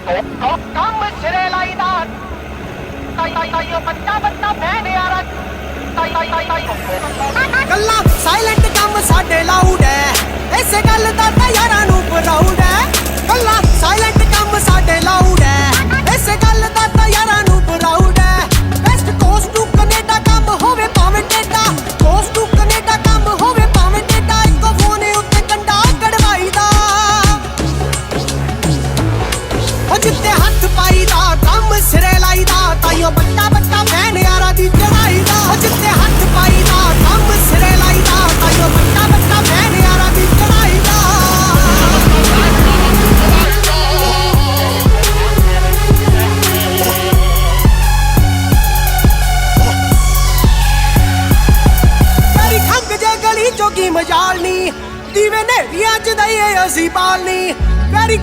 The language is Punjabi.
तो कम सिरे लाईदार ताई ताई ताई यो बच्चा बच्चा मैं नहीं आ रहा ताई ताई ताई ताई गल्ला ਜਿੱਤੇ ਹੱਥ ਪਾਈਦਾ ਕੰਮ ਸਿਰੇ ਲਾਈਦਾ, ਤਾਈਓ ਬੱਟਾ ਬੱਟਾ ਫੈਨ ਯਾਰਾ ਦੀ ਚੜਾਈਦਾ ਜਿੱਤੇ ਹੱਥ ਪਾਈਦਾ ਕੰਮ ਸਿਰੇ ਲਾਈਦਾ, ਤਾਈਓ ਬੱਟਾ ਬੱਟਾ ਫੈਨ ਯਾਰਾ ਦੀ ਚੜਾਈਦਾ ਤੇਰੀ ਖੰਗ ਜੇ ਗਲੀ ਚੋਕੀ ਮਜਾਲ ਨੀ ਦੀਵੇ ਨੇ ਵੀ ਅੱਜ ਦਈਏ ਅਸੀਂ ਪਾਲਨੀ ਤੇਰੀ